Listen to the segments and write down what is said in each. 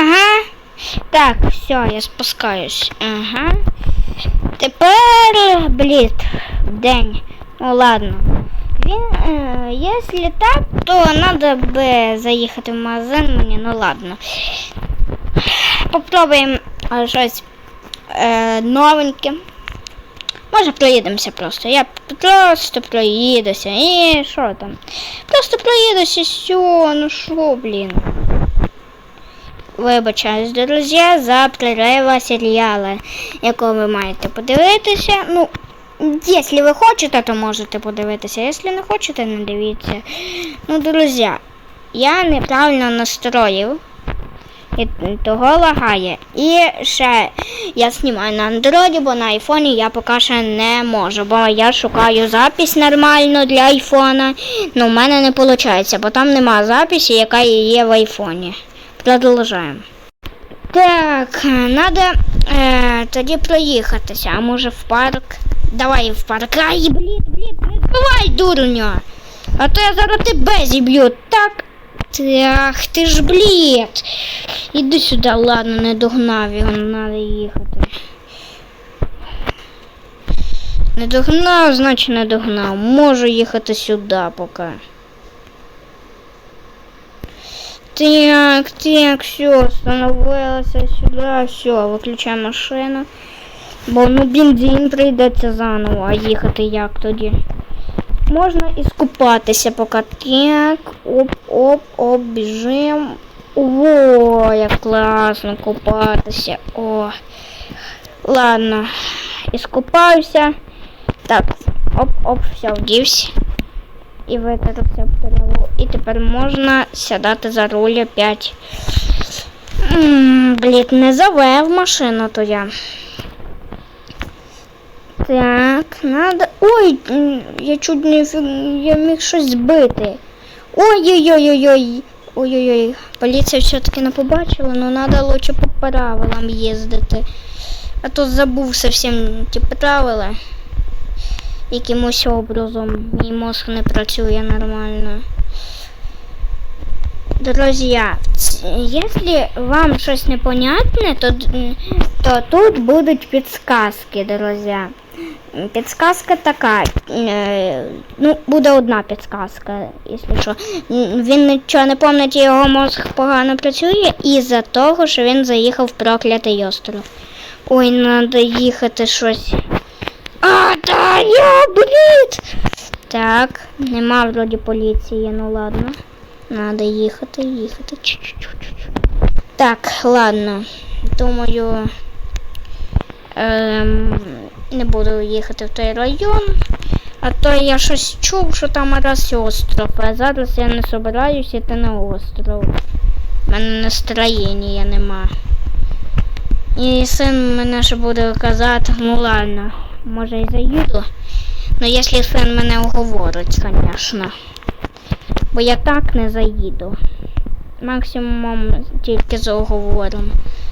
Ага. Так, все, я спускаюсь. Ага. Тепер, блін, день. Ну ладно. Він, е, якщо так, то треба би заїхати в магазин мені, ну ладно. Попробуємо щось е, новеньке. Може проїдемося просто. Я просто проїдуся. І що там? Просто проїдуся, все, ну що, блін. Вибачаюсь, друзі, за перерива серіалу, якого ви маєте подивитися. Ну, якщо ви хочете, то можете подивитися. Якщо не хочете, не дивіться. Ну, друзі, я неправильно настроїв. І того лагає. І ще я знімаю на андроїді, бо на айфоні я поки що не можу. Бо я шукаю запись нормально для айфона. Ну, в мене не виходить, бо там нема записі, яка є в айфоні. Продовжуємо. Так, треба е, тоді проїхатися, а може в парк. Давай в парк. Ай, блін, блін, не збивай, дурня. А то я зараз тебе зіб'ю. Так. Ах, ти ж блід. Іди сюди, ладно, не догнав його, треба їхати. Не догнав, значить не догнав. Можу їхати сюди поки. Так, так, все, встановилося сюди, все, виключаємо машину. Бо ну бензин прийдеться заново, а їхати як тоді? Можна і скупатися поки. Так, оп-оп-оп, біжим. О, як класно купатися. О. Ладно, іскупаюся. Так, оп-оп, все, вдівся. І витарився в траву. І тепер можна сідати за руль опять. Блін, не завев машину то я. Так, надо. Ой, я чуть не я міг щось збити. Ой-ой-ой-ой-ой. Ой-ой-ой. Поліція все-таки не побачила, але треба лучше по правилам їздити. А то забув совсем ті правила. Якимось образом мій мозг не працює нормально. Друзі, якщо вам щось непонятне, то, то тут будуть підсказки, друзі. Підсказка така. е, Ну, буде одна підсказка, якщо що. Він нічого не пам'ятає, його мозг погано працює із-за того, що він заїхав в проклятий остров. Ой, треба їхати щось. А, я, блін! Так, нема вроді поліції, ну ладно. Надо їхати, їхати. Чу-чу-чу-чу. Так, ладно. Думаю, ем, не буду їхати в той район. А то я щось чув, що там раз остров, а зараз я не собираюсь йти на остров. У мене настроєння нема. І син мене ще буде казати, ну ладно, може і заїду. Ну якщо син мене уговорить, звісно. Бо я так не заїду. Максимум тільки за оговором.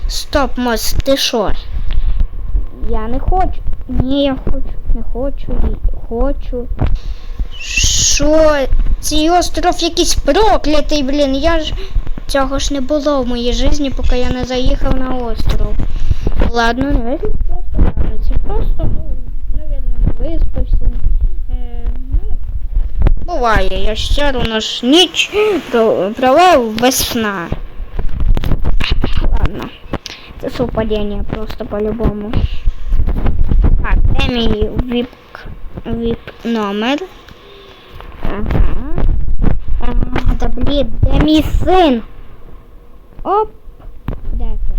Стоп, мос, ти що? Я не хочу. Ні, я хочу, не хочу, і хочу. Що? Цей остров якийсь проклятий, блін. Я ж цього ж не було в моїй житті, поки я не заїхав на остров. Ладно, не Це просто, ну, не виспався. Е, ну, Буває, я ж все одно ж ніч про- провел без сна. Ладно. Це совпадіння просто по-любому. Так, де мій віп, віп номер? Ага. Ага, да блін, де мій син? Оп. Де це?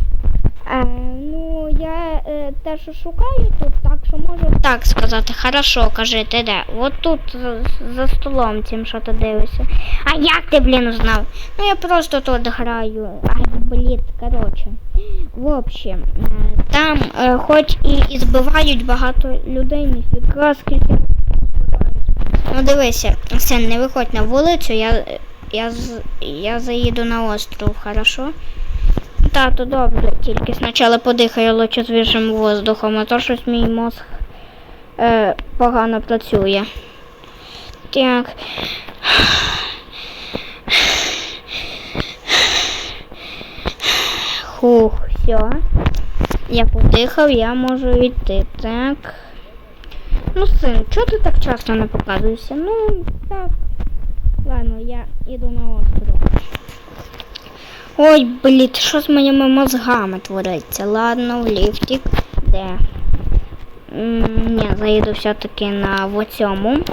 Е, те, що шукаю тут, так що можу так сказати. Хорошо, кажи, ти де? От тут за, столом цим, що ти дивишся. А як ти, блін, знав? Ну я просто тут граю. Ай, блін, коротше. В общем, е, там е, хоч і, і збивають багато людей, ніфіга скільки збивають. Ну дивися, син, не виходь на вулицю, я, я, я заїду на остров, хорошо? Тато, добре, тільки спочатку подихаю лучше свіжим воздухом, а то щось мій мозг е, погано працює. Так. Хух, все. Я подихав, я можу йти. Так. Ну, син, чого ти так часто не показуєшся? Ну, так. Ладно, я іду на остров. Ой, блін, що з моїми мозгами твориться? Ладно, в ліфтик. Де? Ні, заїду все-таки на в.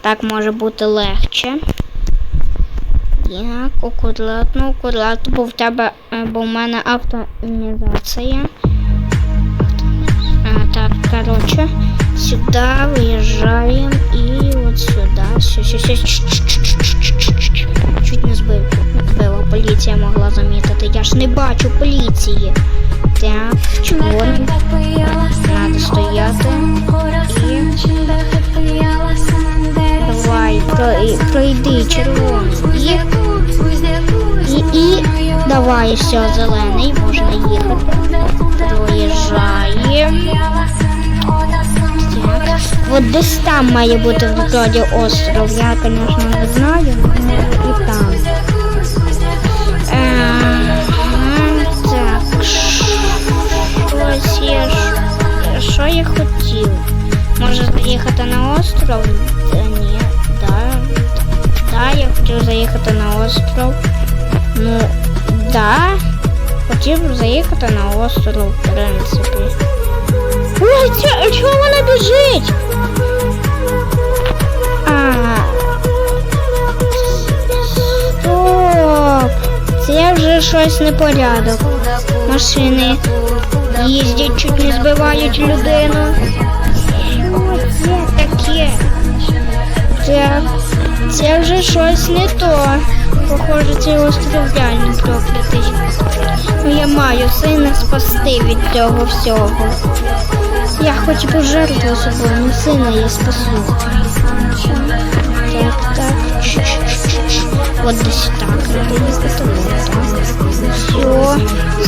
Так може бути легче. Як, акуратно, акуратно, бо в тебе, е, бо в мене автомізація. Так, короче, сюда виїжджаємо і от сюди. Все, все, все. Поліція могла замітити. Я ж не бачу поліції. Так, чорний. Надо стояти. Давай, пройди червоний. І, і, давай, все, зелений, можна їхати. Проїжджає. Так. От десь там має бути вроді остров. Я, звісно, не знаю, але і там. Я Що я хотів? Може заїхати на остров? Та ні, да. Да, я хотів заїхати на остров. Ну, да. Хотів заїхати на остров, в принципі. Ой, це, чого вона біжить? А. Стоп. Це вже щось непорядок. Машини їздять, чуть не збивають людину. Що це таке? Це, це вже щось не то. Похоже, цей остров реально проклятий. Ну, Я маю сина спасти від цього всього. Я хоч пожертвую собою, але сина я спасу. Так, так. Чш-чш-чш-чш. От десь так. Надо їхати. от так. Все.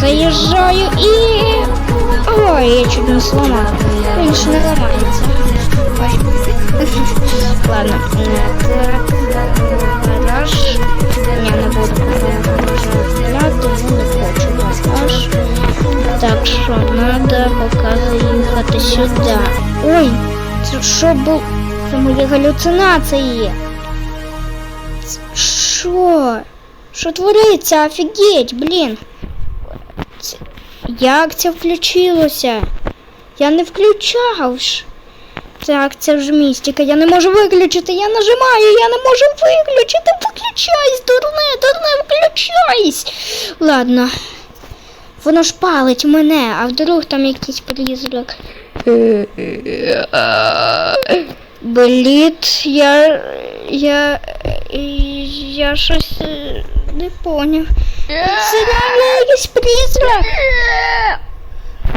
Заїжджаю і. Ой, я чуть не. Він ж не. Ладно. Гараж. Я не буду не хочу. Так що треба поки їхати сюди. Ой, це що був? Це мої. Що? Що твориться? Офігеть, блін. Це... Як це включилося? Я не включав ж. Так, це ж містика. Я не можу виключити. Я нажимаю, я не можу виключити. Виключайся, дурне, дурне, включайся. Ладно. Воно ж палить мене, а вдруг там якийсь призрак. Бліт, я. я. я щось е, не поняв. Це реально якийсь призрак.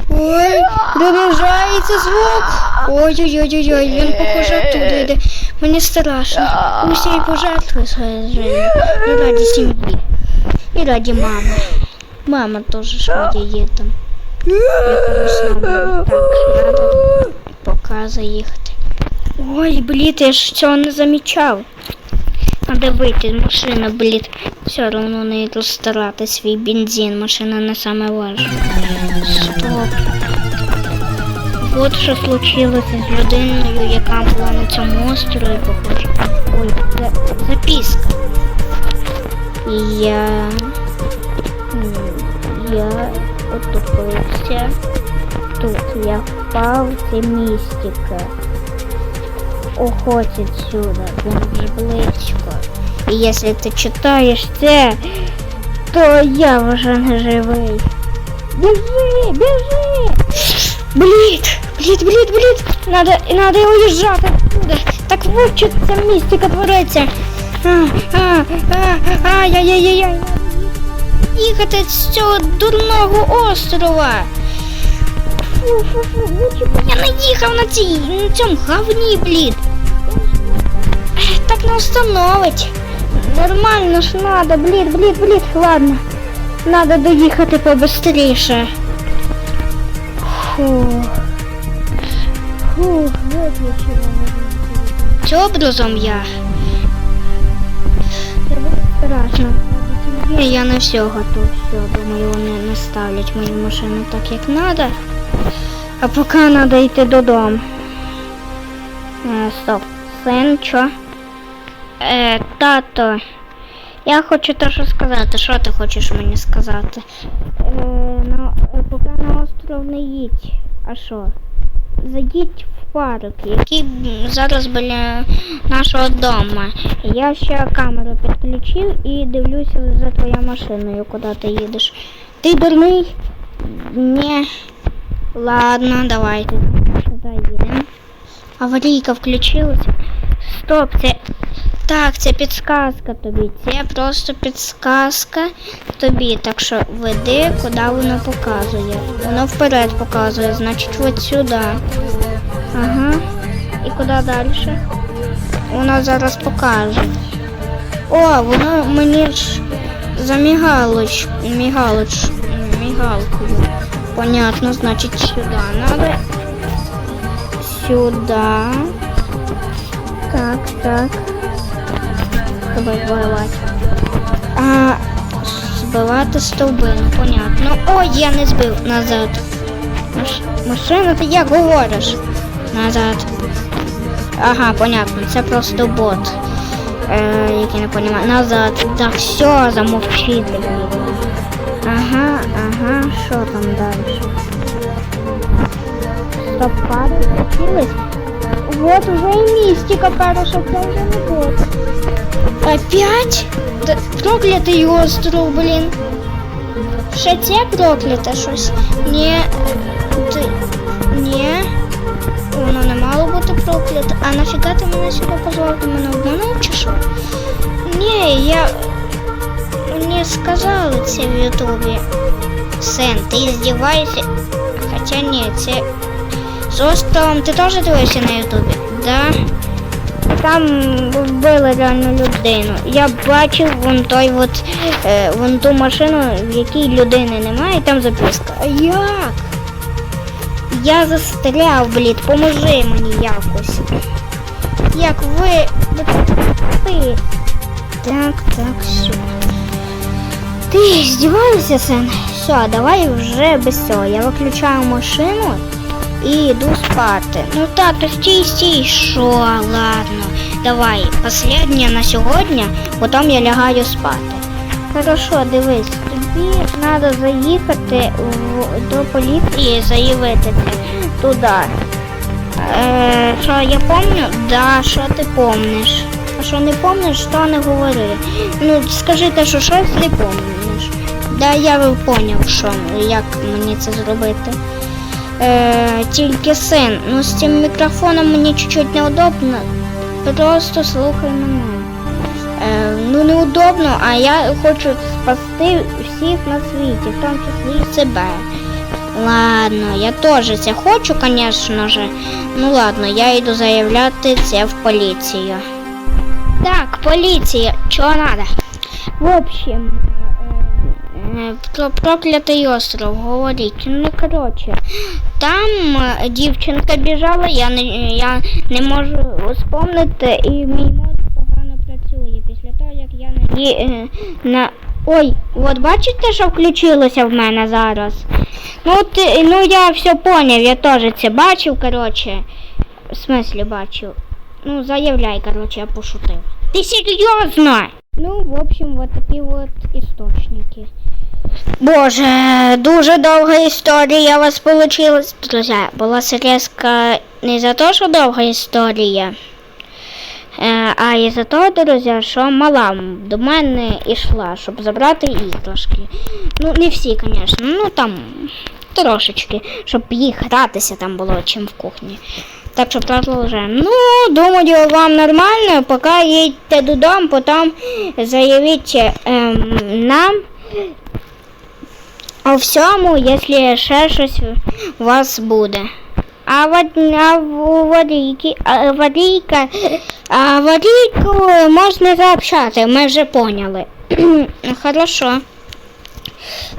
Ой, приближається звук. Ой-ой-ой-ой, він похоже оттуда йде. Мені страшно. Усі пожертвує своє життя. І раді сім'ї. І раді мами. Мама тоже ж є там. Якомусь нам так надо поки заїхати. Ой, блід, я ж цього не замічав. Надо вийти з машини, блід. Все одно не йду старати свій бензин. Машина не саме важне. Стоп. От що случилося з людиною, яка була на цьому острові, похоже. Ой, записка. Я Я отупився. Тут я впав, це містика. Уходь сюда, він вже близько. І якщо ти читаєш це, то я вже не живий. Біжи, біжи! Блід, блід, блід, блід! Надо, надо уїжджати отсюда. Так вот що ця містика твориться. А, а, а, ай-яй-яй-яй. Їхати з цього дурного острова. Фу-фу-фу, я не їхав на цій, на цьому говні, блід. Встановить. Нормально ж надо, блід, блід, блід, ладно. Надо доїхати побыстріше. Фух. Фух, виключила. Цим образом я. Це буде страшно. Ні, я не все готов. Все, думаю, вони не ставлять мою машину так, як треба. А поки треба йти додому. Е, стоп. Син, що? Е, тато. Я хочу те, що сказати. Що ти хочеш мені сказати? Е, ну, е, поки на остров не їдь. А що? Зайдіть в парк, який зараз біля нашого дому. Я ще камеру підключив і дивлюся за твоєю машиною, куди ти їдеш. Ти дурний? Ні. Ладно. Заїдемо. Аварійка включилась. Стоп, це. Так, це підсказка тобі. Це просто підсказка тобі. Так що веди, куди воно показує. Воно вперед показує, значить от сюди. Ага. І куди далі? Воно зараз покаже. О, воно мені ж замігалоч, мігалоч, мігалкою. Понятно, значить сюди надо. Сюда. Так, так. Воевать. А, збивати стовби, ну понятно. Ой, я не збив назад. Маш... Машина, ти як говориш? Назад. Ага, понятно, це просто бот. Е, який не розумію. Назад. Так, все, замовчити. Ага, ага, що там далі? Стоп, пари включились. Вот уже и мистика, паруша, це вже не бот. Опять? Да, проклятий остров, блін. Ще це прокляте щось. Ні. Ти. Ні. Воно не мало бути прокляте. А нафіга ти мене сюди позвав? Ти мене обманув чи що? Ні, я. Мені сказали це в Ютубі. Сен, ти здіваєшся. Хоча ні, це. З островом ти теж дивився на Ютубі? Да. Там вбили реальну людину. Я бачив вон той от, е, вон ту машину, в якій людини немає, і там записка. А як? Я застряв, блід, поможи мені якось. Як ви. Ти. Так, так, все. Ти здіваєшся, син? Все, давай вже без цього. Я виключаю машину і йду спати. Ну тато, стій, стій, що, ладно. Давай, последнє на сьогодні, потім я лягаю спати. Хорошо, дивись, тобі треба заїхати в, до поліції і заявити туди. Е, що я пам'ятаю? Да, що ти помниш? А що не помниш, то не говори. Ну, скажи те, що щось не помниш. Да, я поняв, що як мені це зробити. Е, тільки син, ну з цим мікрофоном мені чуть-чуть неудобно. Просто слухай мене. Е, ну неудобно, а я хочу спасти всіх на світі, в тому числі і себе. Ладно, я теж це хочу, звісно же. Ну ладно, я йду заявляти це в поліцію. Так, поліція, чого надо? В общем, проклятий остров говорить. Ну, коротше, там е, дівчинка біжала, я не, я не можу вспомнити, і мій мозк погано працює після того, як я на, ї- е, на... Ой, от бачите, що включилося в мене зараз? Ну, ти, ну я все поняв, я теж це бачив, коротше. В смислі бачив. Ну, заявляй, коротше, я пошутив. Ти серйозно? Ну, в общем, вот такі вот істочники. Боже, дуже довга історія у вас получилась. Друзі, була срезка не за те, що довга історія, е, а і за те, друзі, що мала до мене йшла, щоб забрати іграшки. Ну, не всі, звісно, ну там трошечки, щоб їх гратися там було чим в кухні. Так що продовжуємо. Ну, думаю, вам нормально, поки їдьте додому, потім заявіть ем, нам у всьому, якщо ще щось у вас буде. А вот а в аварійки, аварійка, можна заобщати, ми вже поняли. Хорошо.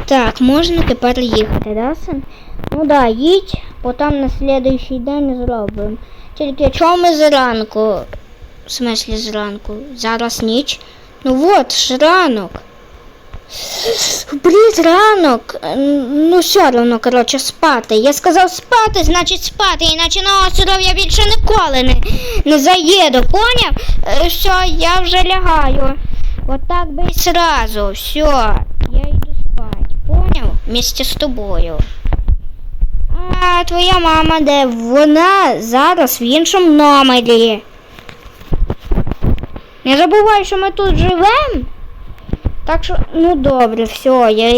Так, можна тепер їхати, да, син? Ну да, їдь, потім на слідуючий день зробимо. Тільки чому ми зранку? В смислі зранку? Зараз ніч? Ну от ж ранок. Блін, ранок. Ну, все одно, коротше, спати. Я сказав спати, значить спати, іначе на остров я більше ніколи не, не заїду, поняв? Е, Все, я вже лягаю. Вот так би і сразу. Все, я йду спати, поняв? Вместе з тобою. А твоя мама де? Вона зараз в іншому номері. Не забувай, що ми тут живемо. Так що, ну добре, все, я,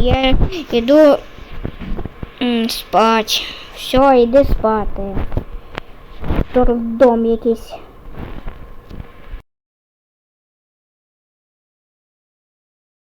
я йду м, спать. Все, йди спати. Дом якийсь.